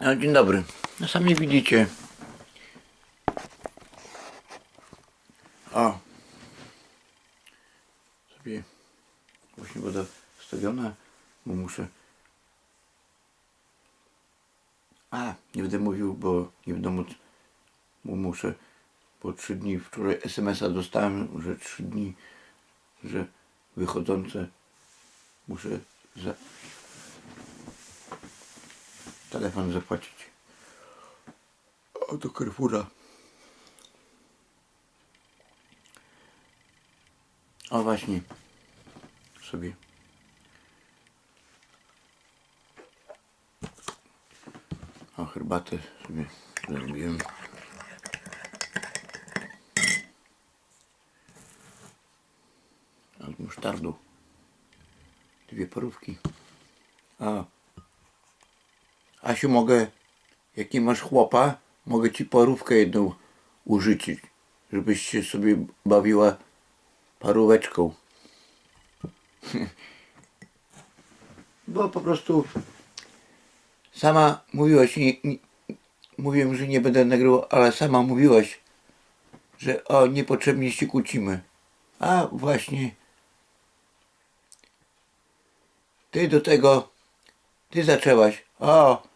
No, dzień dobry. No sami widzicie. O. Sobie właśnie woda wstawiona, bo muszę. A, nie będę mówił, bo nie będę móc, bo muszę, bo trzy dni wczoraj SMS-a dostałem, że trzy dni, że wychodzące muszę za telefon zapłacić. O, do Carrefoura. O, właśnie. Sobie. O, herbatę sobie zrobiłem. Od musztardu. Dwie parówki. A. Asiu, mogę, jak nie masz chłopa, mogę ci parówkę jedną użyczyć, żebyś się sobie bawiła paróweczką. Bo po prostu sama mówiłaś, nie, nie, mówiłem, że nie będę nagrywał, ale sama mówiłaś, że o, niepotrzebnie się kłócimy. A właśnie, ty do tego, ty zaczęłaś. O,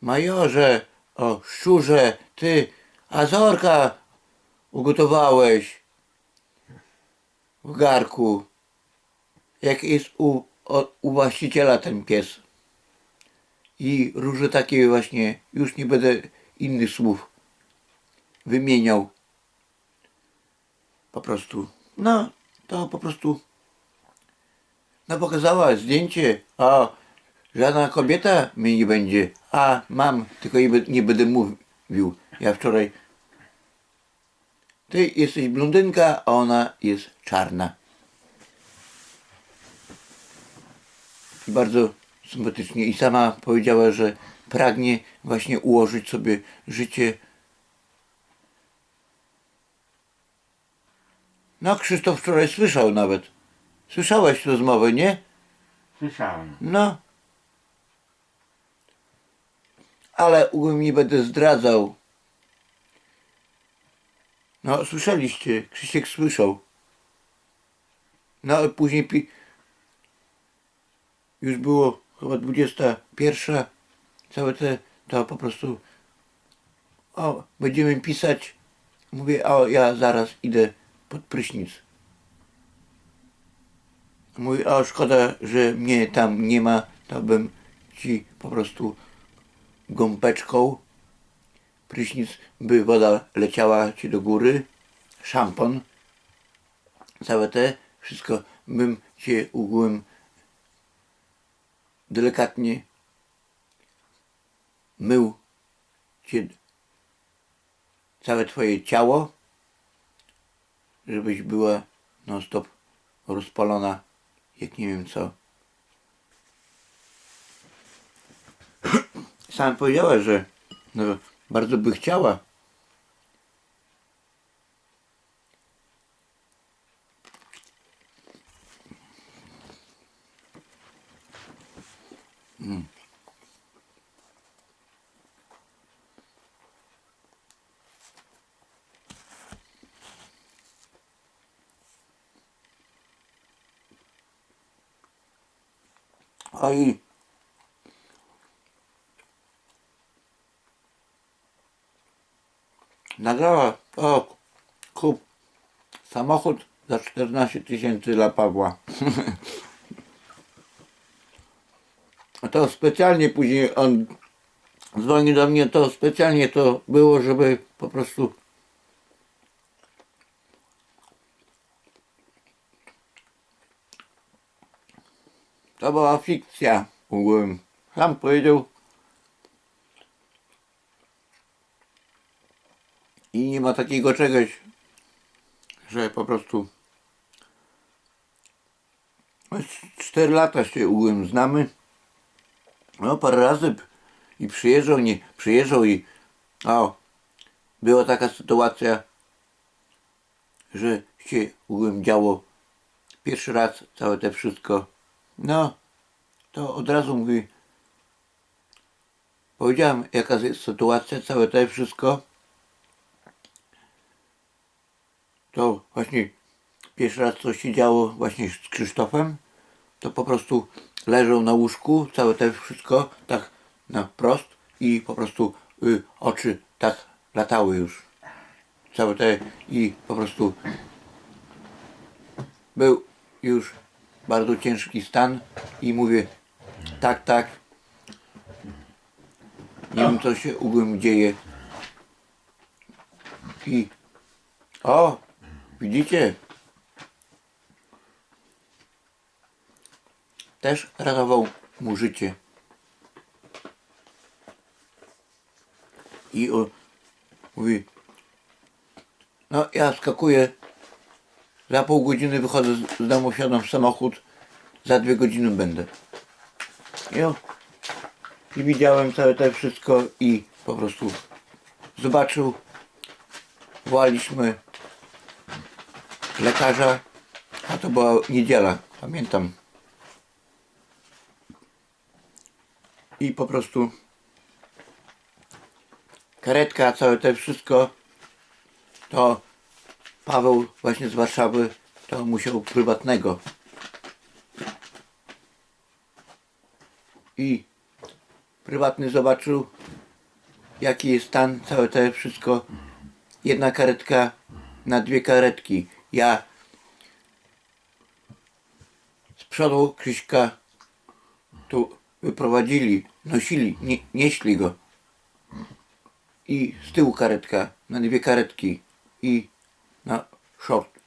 majorze, o, szczurze, ty, azorka ugotowałeś w garku. Jak jest u, u właściciela ten pies. I różne takie właśnie, już nie będę innych słów wymieniał. Po prostu, no, to po prostu no pokazała zdjęcie, a żadna kobieta mnie nie będzie. A mam, tylko nie, nie będę mówił. Ja wczoraj. Ty jesteś blondynka, a ona jest czarna. I bardzo sympatycznie. I sama powiedziała, że pragnie właśnie ułożyć sobie życie. No, Krzysztof wczoraj słyszał nawet. Słyszałeś rozmowę, nie? Słyszałem. No. Ale nie będę zdradzał. No, słyszeliście. Krzysiek słyszał. No, później pi... już było chyba 21. Całe te, to po prostu o, będziemy pisać. Mówię, o, ja zaraz idę pod prysznic. Mówi, a szkoda, że mnie tam nie ma, to bym ci po prostu gąbeczką. Prysznic, by woda leciała ci do góry, szampon, całe te, wszystko bym cię ugłem delikatnie mył cię całe twoje ciało, żebyś była non stop rozpalona jak nie wiem co. Sam powiedziała, że no, bardzo by chciała. Mm. A nagrała, o, kup samochód za 14 tysięcy dla Pawła. To specjalnie później on dzwoni do mnie, to specjalnie to było, żeby po prostu To była fikcja ogółem. Sam powiedział. I nie ma takiego czegoś, że po prostu no, cztery lata się ogółem znamy. No parę razy i przyjeżdżał, nie przyjeżdżał i o, była taka sytuacja, że się ogółem działo pierwszy raz całe te wszystko. No, to od razu mówi, powiedziałem jaka jest sytuacja, całe to wszystko. To właśnie pierwszy raz co się działo właśnie z Krzysztofem, to po prostu leżał na łóżku, całe to wszystko tak na prost i po prostu y, oczy tak latały już. Całe te i po prostu był już bardzo ciężki stan i mówię tak, tak. Nie wiem co się ugłym dzieje. I o, widzicie? Też ratował mu życie. I o, mówi, no ja skakuję, za pół godziny wychodzę z domu, wsiadam w samochód, za dwie godziny będę. I, I widziałem całe to wszystko i po prostu zobaczył, wołaliśmy lekarza, a to była niedziela, pamiętam. I po prostu karetka, całe to wszystko, to Paweł właśnie z Warszawy, to musiał prywatnego. I prywatny zobaczył, jaki jest stan, całe to wszystko. Jedna karetka na dwie karetki. Ja z przodu Krzyśka tu wyprowadzili, nosili, nie, nieśli go. I z tyłu karetka na dwie karetki i na short.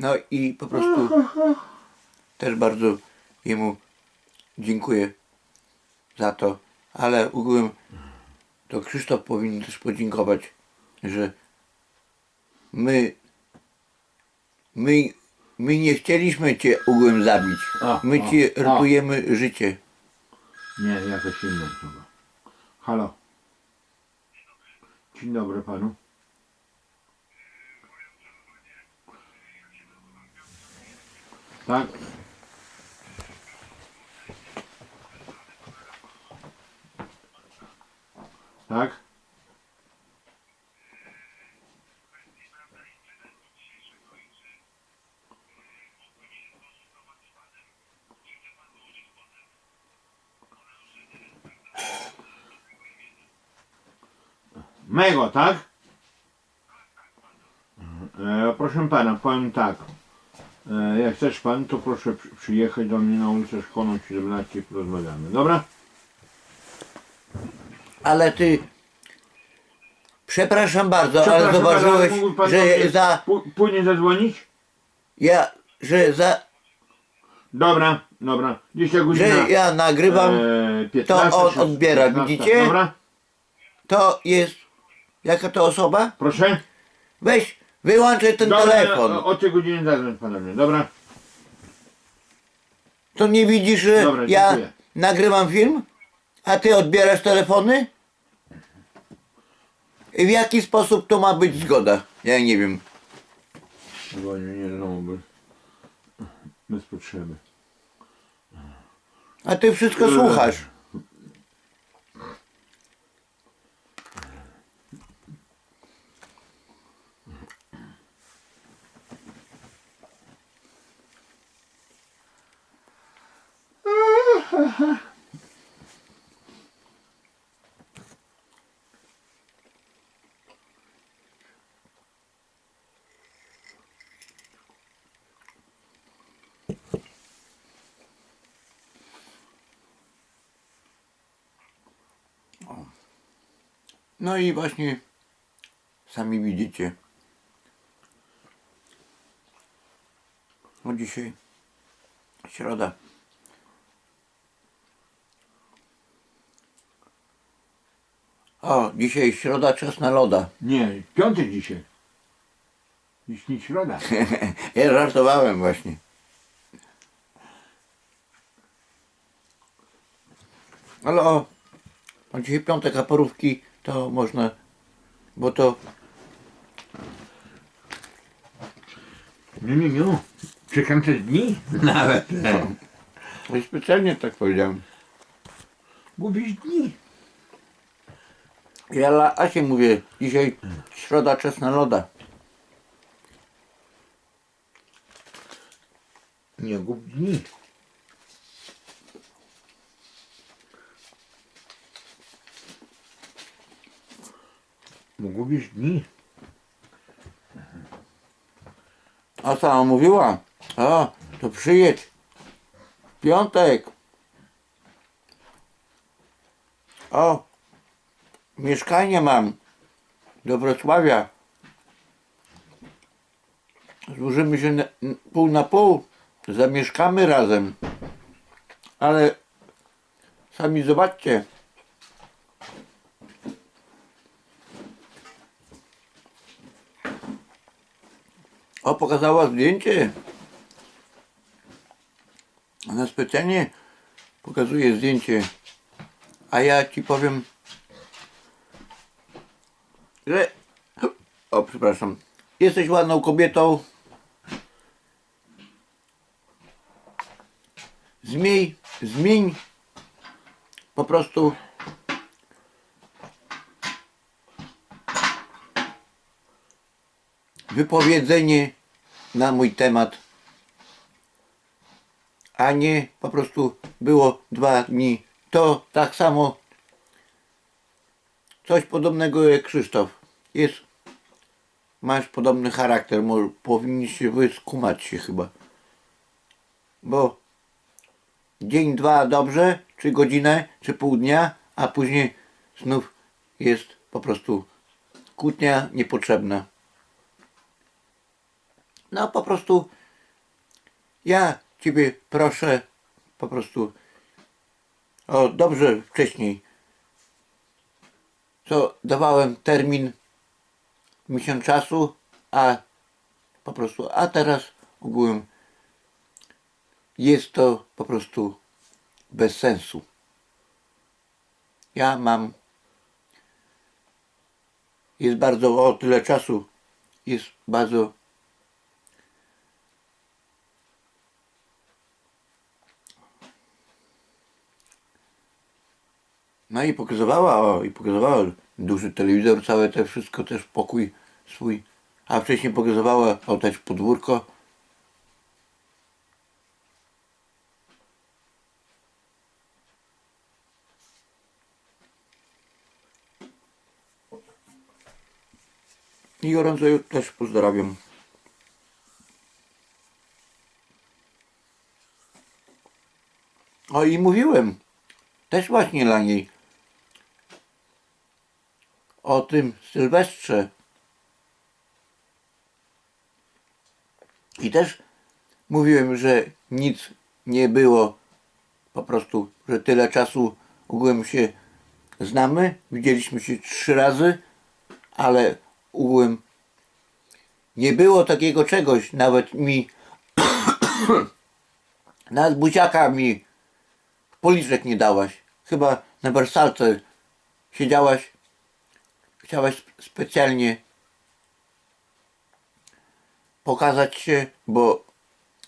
No i po prostu też bardzo jemu dziękuję za to, ale ogółem to Krzysztof powinien też podziękować, że my my, my nie chcieliśmy cię ogółem zabić. My ci o. ratujemy życie. Nie, jakaś inna osoba. Halo. Dzień dobry panu. Tak. Tak. Mego, tak? E, proszę pana, powiem tak. E, jak chcesz pan, to proszę przy- przyjechać do mnie na ulicę Szkolną 17 i porozmawiamy. Dobra? Ale ty przepraszam bardzo, ale Przepraszam, zauważyłeś, ale mógłby pan do że za pó- Później zadzwonić? ja że za Dobra, dobra. Dzisiaj godzina że ja nagrywam, e, 15, to on odbiera, 16. widzicie? Dobra, to jest jaka to osoba? proszę. Weź, wyłączaj ten Dobra, telefon. O, o tej godzinie zadzwoń mnie, dobra? To nie widzisz, że Dobra, ja dziękuję. nagrywam film, a ty odbierasz telefony? I w jaki sposób to ma być zgoda? Ja nie wiem. Dzwonię, nie znowu bez, bez potrzeby. A ty wszystko słuchasz. No i właśnie sami widzicie. No dzisiaj środa. O, dzisiaj środa, czas na loda. Nie, piątek dzisiaj. Dziś nie środa. ja żartowałem właśnie. Ale o, a dzisiaj piątek, a porówki to można, bo to Nie, nie, nie. Czekam te dni. Nawet. specjalnie tak powiedziałem. Gubisz dni. Ja dla Asi mówię, dzisiaj środa czesna loda. Nie gub dni. Bo gubisz dni. A sama mówiła, o, to przyjedź w piątek. O, mieszkanie mam do Wrocławia. Złożymy się na, pół na pół, zamieszkamy razem. Ale sami zobaczcie. O, pokazała zdjęcie. Ona specjalnie pokazuje zdjęcie. A ja ci powiem, że. O, przepraszam. Jesteś ładną kobietą. Zmień, zmień po prostu wypowiedzenie na mój temat, a nie po prostu było dwa dni. To tak samo coś podobnego jak Krzysztof. Jest, masz podobny charakter, może powinniście wy skumać się chyba. Bo dzień, dwa dobrze, czy godzinę, czy pół dnia, a później znów jest po prostu kłótnia niepotrzebna. No po prostu ja Ciebie proszę po prostu o dobrze wcześniej co dawałem termin miesiąc czasu, a po prostu, a teraz ogółem jest to po prostu bez sensu. Ja mam jest bardzo o tyle czasu jest bardzo No i pokazywała, o, i pokazywała duży telewizor, całe te wszystko, też pokój swój. A wcześniej pokazywała o też podwórko. I gorąco też pozdrawiam. O i mówiłem, też właśnie dla niej o tym Sylwestrze. I też mówiłem, że nic nie było, po prostu, że tyle czasu ogółem się znamy, widzieliśmy się trzy razy, ale ogółem nie było takiego czegoś, nawet mi, nawet buziaka mi policzek nie dałaś. Chyba na wersalce siedziałaś chciałaś sp- specjalnie pokazać się, bo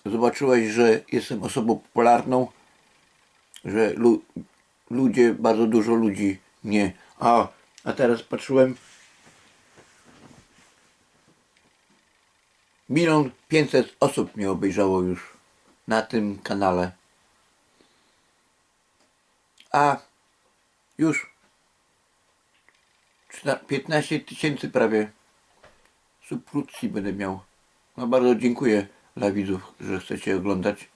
zobaczyłaś, że jestem osobą popularną, że lu- ludzie, bardzo dużo ludzi mnie. A, a teraz patrzyłem. Milion pięćset osób mnie obejrzało już na tym kanale. A już 15 tysięcy prawie subskrypcji będę miał. No bardzo dziękuję dla widzów, że chcecie oglądać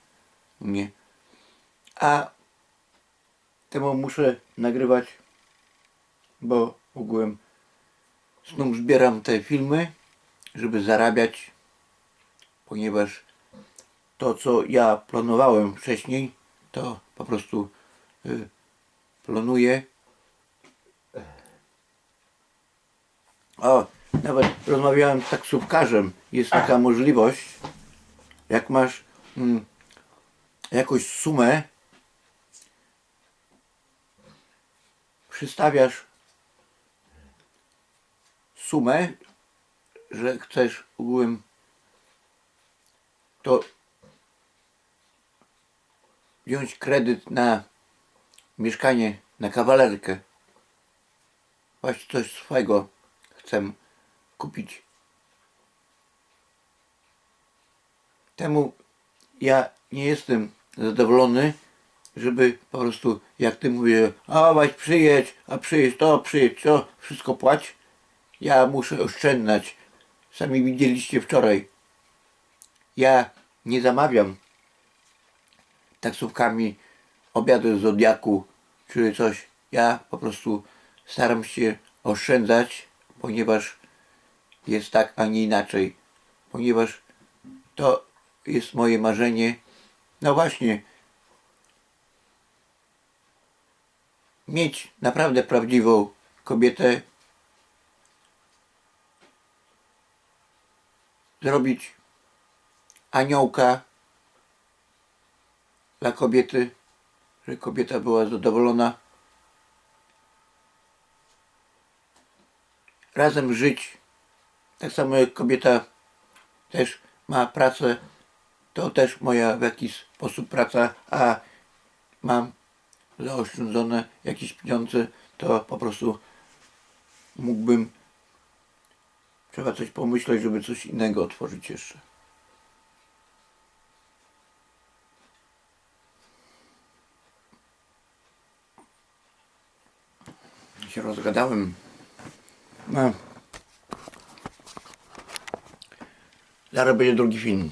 mnie. A temu muszę nagrywać, bo ogółem znów zbieram te filmy, żeby zarabiać, ponieważ to co ja planowałem wcześniej, to po prostu y, planuję O, nawet rozmawiałem z taksówkarzem. Jest taka możliwość, jak masz mm, jakąś sumę, przystawiasz sumę, że chcesz ogółem to wziąć kredyt na mieszkanie na kawalerkę. Właśnie coś swojego chcę kupić. Temu ja nie jestem zadowolony, żeby po prostu, jak ty mówisz, a weź przyjedź, a przyjedź to, przyjedź to, wszystko płać. Ja muszę oszczędzać. Sami widzieliście wczoraj. Ja nie zamawiam taksówkami obiadu z Zodiaku czy coś. Ja po prostu staram się oszczędzać, ponieważ jest tak, a nie inaczej. Ponieważ to jest moje marzenie. No właśnie, mieć naprawdę prawdziwą kobietę, zrobić aniołka dla kobiety, żeby kobieta była zadowolona. Razem żyć. Tak samo jak kobieta też ma pracę, to też moja w jakiś sposób praca, a mam zaoszczędzone jakieś pieniądze, to po prostu mógłbym trzeba coś pomyśleć, żeby coś innego otworzyć jeszcze. się rozgadałem. No. Zaraz będzie drugi.